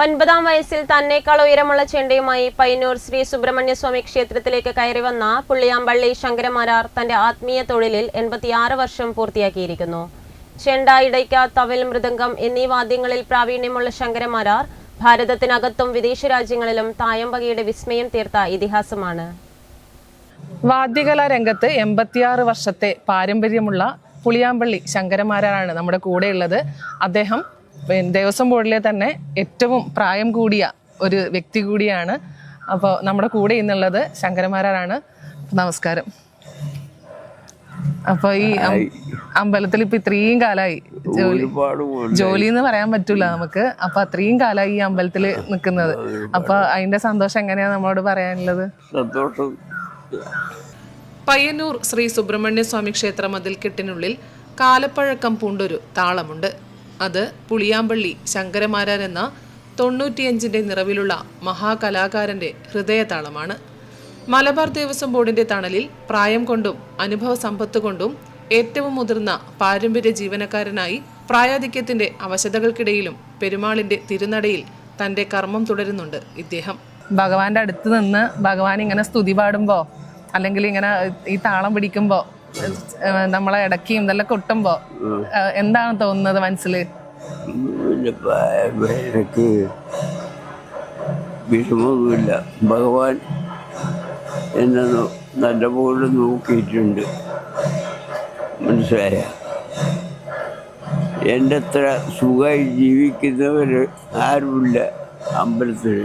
ഒൻപതാം വയസ്സിൽ തന്നേക്കാൾ ഉയരമുള്ള ചെണ്ടയുമായി പയ്യന്നൂർ ശ്രീ സുബ്രഹ്മണ്യ സ്വാമി ക്ഷേത്രത്തിലേക്ക് കയറി വന്ന പുള്ളിയാമ്പള്ളി ശങ്കരമാരാർ തന്റെ ആത്മീയ തൊഴിലിൽ എൺപത്തിയാറ് വർഷം പൂർത്തിയാക്കിയിരിക്കുന്നു. ചെണ്ട ഇടയ്ക്ക തവിൽ മൃദംഗം എന്നീ വാദ്യങ്ങളിൽ പ്രാവീണ്യമുള്ള ശങ്കരമാരാർ ഭാരതത്തിനകത്തും വിദേശ രാജ്യങ്ങളിലും തായമ്പകയുടെ വിസ്മയം തീർത്ത ഇതിഹാസമാണ്. വാദ്യകലാ രംഗത്ത് എൺപത്തിയാറ് വർഷത്തെ പാരമ്പര്യമുള്ള പുളിയാമ്പള്ളി ശങ്കരമാരാണ് നമ്മുടെ കൂടെയുള്ളത്. അദ്ദേഹം ദേവസ്വം ബോർഡിലെ തന്നെ ഏറ്റവും പ്രായം കൂടിയ ഒരു വ്യക്തി കൂടിയാണ്. അപ്പോൾ നമ്മുടെ കൂടെ ഇന്നുള്ളത് ശങ്കരമാരാണ് നമസ്കാരം. അപ്പോൾ ഈ അമ്പലത്തിൽ ഇപ്പൊ ഇത്രയും കാലായി. ജോലി. ജോലി എന്ന് പറയാൻ പറ്റൂല നമുക്ക്. അപ്പൊ അത്രയും കാലായി ഈ അമ്പലത്തിൽ നിൽക്കുന്നത് അപ്പൊ അതിന്റെ സന്തോഷം എങ്ങനെയാ നമ്മളോട് പറയാനുള്ളത്? സന്തോഷം. പയ്യന്നൂർ ശ്രീ സുബ്രഹ്മണ്യ സ്വാമി ക്ഷേത്ര മതിൽക്കെട്ടിനുള്ളിൽ കാലപ്പഴക്കം പൂണ്ടൊരു താളമുണ്ട്. അത് പുളിയാമ്പള്ളി ശങ്കരമാരാർ എന്ന തൊണ്ണൂറ്റിയഞ്ചിന്റെ നിറവിലുള്ള മഹാകലാകാരന്റെ ഹൃദയതാളമാണ്. മലബാർ ദേവസ്വം ബോർഡിന്റെ തണലിൽ പ്രായം കൊണ്ടും അനുഭവ സമ്പത്ത് കൊണ്ടും ഏറ്റവും മുതിർന്ന പാരമ്പര്യ ജീവനക്കാരനായി പ്രായാധിക്യത്തിന്റെ അവശതകൾക്കിടയിലും പെരുമാളിന്റെ തിരുനടയിൽ തന്റെ കർമ്മം തുടരുന്നുണ്ട് ഇദ്ദേഹം. ഭഗവാന്റെ അടുത്ത് നിന്ന് ഭഗവാൻ ഇങ്ങനെ സ്തുതി പാടുമ്പോൾ അല്ലെങ്കിൽ ഇങ്ങനെ ഈ താളം പിടിക്കുമ്പോ ഏഹ് നമ്മളെ ഇടയ്ക്കും ഇതെല്ലാം കൊട്ടുമ്പോ എന്താണ് തോന്നുന്നത് മനസ്സിൽ എനിക്ക് വിഷമൊന്നുമില്ല ഭഗവാൻ എന്നെ നല്ല നല്ലപോലെ നോക്കിയിട്ടുണ്ട്. മനസ്സിലായ? എന്റെ അത്ര സുഖമായി ജീവിക്കുന്നവർ ആരുമില്ല അമ്പലത്തിൽ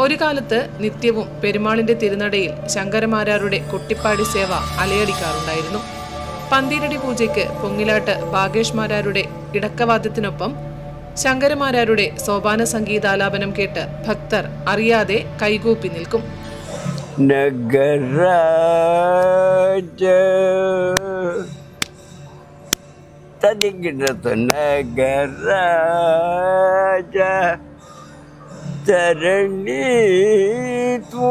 ഒരു കാലത്ത് നിത്യവും പെരുമാളിന്റെ തിരുനടയിൽ ശങ്കരമാരാരുടെ കൊട്ടിപ്പാടി സേവ അലയടിക്കാറുണ്ടായിരുന്നു. പന്തീരടി പൂജയ്ക്ക് പൊങ്ങിലാട്ട് ഭാഗേഷ്മാരാരുടെ ഇടക്കവാദ്യത്തിനൊപ്പം ശങ്കരമാരാരുടെ സോപാന സംഗീതാലാപനം കേട്ട് ഭക്തർ അറിയാതെ കൈകൂപ്പി നിൽക്കും. നഗരാജ. തനിക്കിടത്ത് നഗരാജ. തരണി തൂ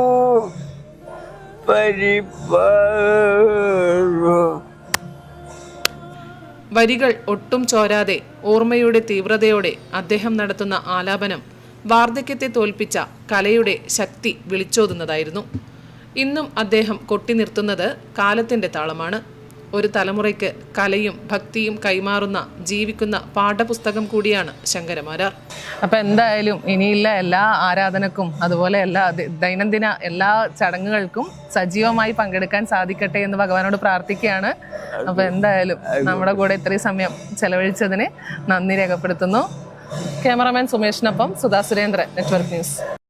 വരികൾ ഒട്ടും ചോരാതെ ഓർമ്മയുടെ തീവ്രതയോടെ അദ്ദേഹം നടത്തുന്ന ആലാപനം വാർദ്ധക്യത്തെ തോൽപ്പിച്ച കലയുടെ ശക്തി വിളിച്ചോതുന്നതായിരുന്നു. ഇന്നും അദ്ദേഹം കൊട്ടി നിർത്തുന്നത് കാലത്തിന്റെ താളമാണ്. ഒരു തലമുറയ്ക്ക് കലയും ഭക്തിയും കൈമാറുന്ന ജീവിക്കുന്ന പാഠപുസ്തകം കൂടിയാണ് ശങ്കരമാരാർ. അപ്പം എന്തായാലും ഇനിയുള്ള എല്ലാ ആരാധനക്കും അതുപോലെ എല്ലാ ദൈനംദിന എല്ലാ ചടങ്ങുകൾക്കും സജീവമായി പങ്കെടുക്കാൻ സാധിക്കട്ടെ എന്ന് ഭഗവാനോട് പ്രാർത്ഥിക്കുകയാണ്. അപ്പം എന്തായാലും നമ്മുടെ കൂടെ ഇത്രയും സമയം ചെലവഴിച്ചതിന് നന്ദി രേഖപ്പെടുത്തുന്നു. ക്യാമറാമാൻ സുമേഷിനൊപ്പം സുധാ സുരേന്ദ്രൻ നെറ്റ്വർക്ക് ന്യൂസ്